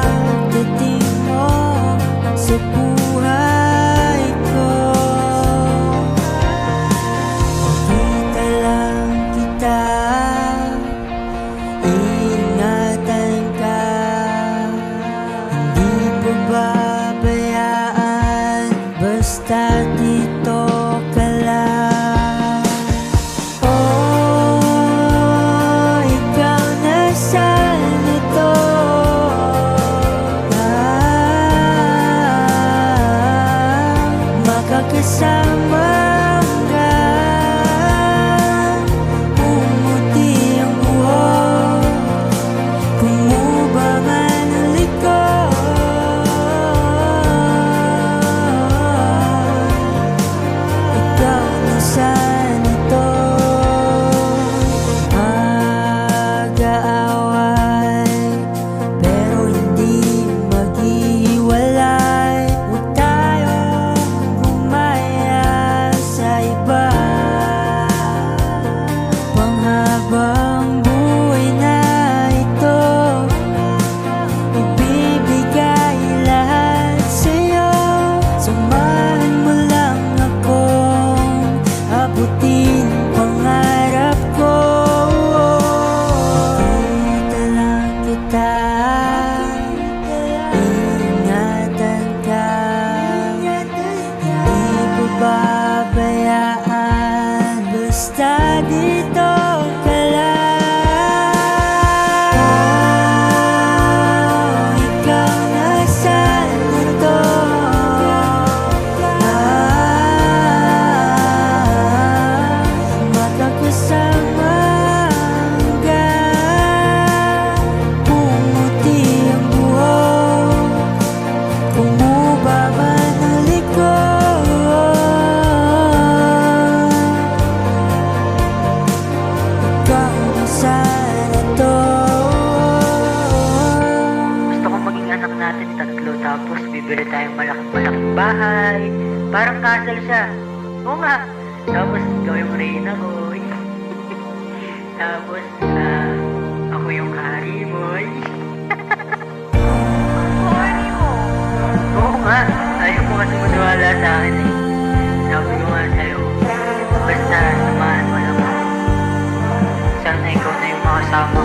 pagdating mo sa buhay. one tapos bibili tayong malaking-malaking bahay. Parang castle siya. Oo nga. Tapos gawin mo rin ako. tapos ah, ako yung hari mo. Horny mo. Oo nga. Ayaw mo kasi maniwala sa akin eh. Sabi ko nga sa'yo. Basta samahan mo lang ako. Sana ikaw na yung makasama